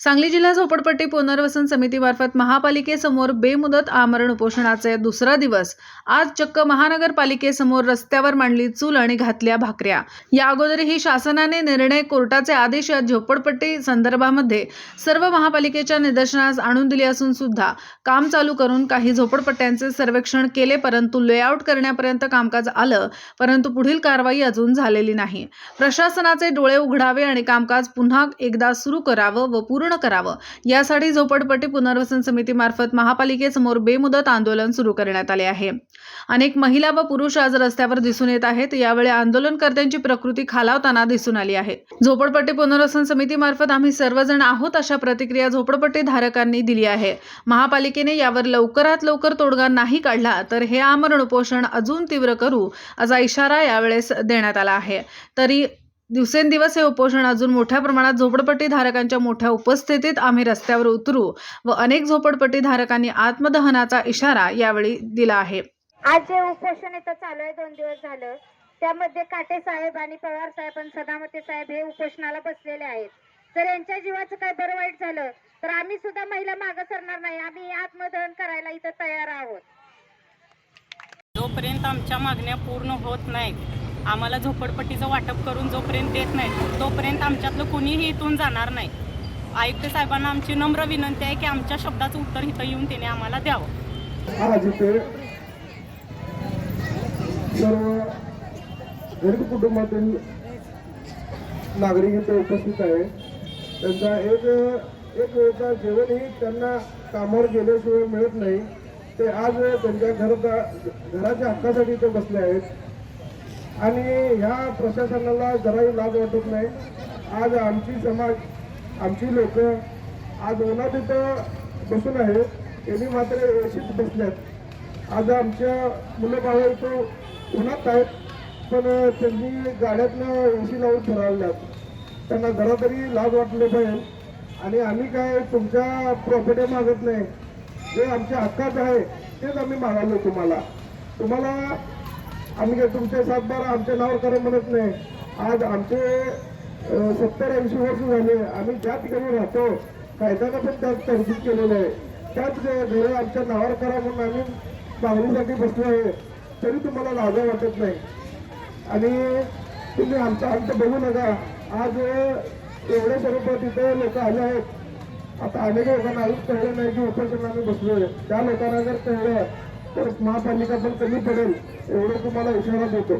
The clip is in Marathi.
सांगली जिल्हा झोपडपट्टी पुनर्वसन समितीमार्फत महापालिकेसमोर बेमुदत आमरण उपोषणाचे दुसरा दिवस. आज चक्क महानगरपालिकेसमोर रस्त्यावर मांडली चूल आणि घातल्या भाकऱ्या. या अगोदरही शासनाने निर्णय कोर्टाचे आदेश या झोपडपट्टी संदर्भामध्ये सर्व महापालिकेच्या निदर्शनास आणून दिले असून सुद्धा काम चालू करून काही झोपडपट्ट्यांचे सर्वेक्षण केले परंतु लेआउट करण्यापर्यंत कामकाज आलं परंतु पुढील कारवाई अजून झालेली नाही. प्रशासनाचे डोळे उघडावे आणि कामकाज पुन्हा एकदा सुरू करावं व पूर्ण करावं. यासाठी झोपडपट्टी पुनर्वसन समितीमार्फत महापालिकेसमोर बेमुदत आंदोलन सुरू करण्यात आले आहे. अनेक महिला व पुरुष आज रस्त्यावर दिसून येत आहेत. यावेळी आंदोलनकर्त्यांची प्रकृती खालावताना दिसून आली आहे. झोपडपट्टी पुनर्वसन समितीमार्फत आम्ही सर्वजण आहोत अशा प्रतिक्रिया झोपडपट्टी धारकांनी दिली आहे. महापालिकेने यावर लवकरात लवकर तोडगा नाही काढला तर हे आमरण उपोषण अजून तीव्र करू असा इशारा यावेळेस देण्यात आला आहे. तरी दिवसेंदिवस हे उपोषण अजून मोठ्या प्रमाणात झोपडपट्टी धारकांच्या मोठ्या उपस्थितीत आम्ही रस्त्यावर उतरू व अनेक झोपडपट्टी धारकांनी आत्मदहनाचा इशारा यावेळी दिला आहे. आज जे उपोषण इथं चालू आहे दोन दिवस झालं त्यामध्ये काटे साहेब आणि पवार साहेब आणि सदामते साहेब हे उपोषणाला बसलेले आहेत. जर यांच्या जीवाचं काय बरं वाईट झालं तर आम्ही सुद्धा महिला मागं सरणार नाही. आम्ही आत्मदहन करायला इथं तयार आहोत. जोपर्यंत आमच्या मागण्या पूर्ण होत नाहीत आम्हाला झोपडपट्टीचं वाटप करून जोपर्यंत देत नाहीत तोपर्यंत आमच्यातलं कुणीही इथून जाणार नाही. आयुक्त साहेबांना आमची नम्र विनंती आहे की आमच्या शब्दाचं उत्तर इथं येऊन त्याने आम्हाला द्यावं. सर्व गरीब कुटुंबातील नागरिक इथे उपस्थित आहे. त्यांचा एक एक वेळचा जेवणही त्यांना कामावर गेल्याशिवाय मिळत नाही. ते आज त्यांच्या घरात घराच्या हक्कासाठी ते बसले आहेत. आणि ह्या प्रशासनाला जराही लाज वाटत नाही. आज आमची समाज आमची लोक आज ओला तिथं बसून आहेत. त्यांनी मात्र व्यवस्थित बसल्यात. आज आमच्या मुलं बाळ इथं उन्हात आहेत पण त्यांनी गाड्यातनं एसी लावून ठरवल्यात त्यांना जरा तरी लाज वाटले पाहिजे. आणि आम्ही काय तुमच्या प्रॉपर्टी मागत नाही. जे आमच्या हक्कात आहे तेच आम्ही मागालो तुम्हाला. तुम्हाला आम्ही काय तुमचे सातबार आमच्या नावावर म्हणत नाही. आज आमचे सत्तर ऐंशी वर्ष झाले. आम्ही ज्या ठिकाणी राहतो कायद्यानं पण त्यात तरतूद केलेलं आहे. त्याच घरं आमच्या नावावर करा म्हणून आम्ही मागणीसाठी बसलो आहे तरी तुम्हाला लाजा वाटत नाही. आणि तुम्ही आमचं आमचं बघू नका. आज एवढ्या स्वरूपात इथे लोक आले आहेत. आता अनेक लोकांना अजून कळलं नाही की उपोषणाने बसलो आहे त्या लोकांना जर कळलं तर महापालिका पण कमी पडेल एवढं तुम्हाला इशारा देतो.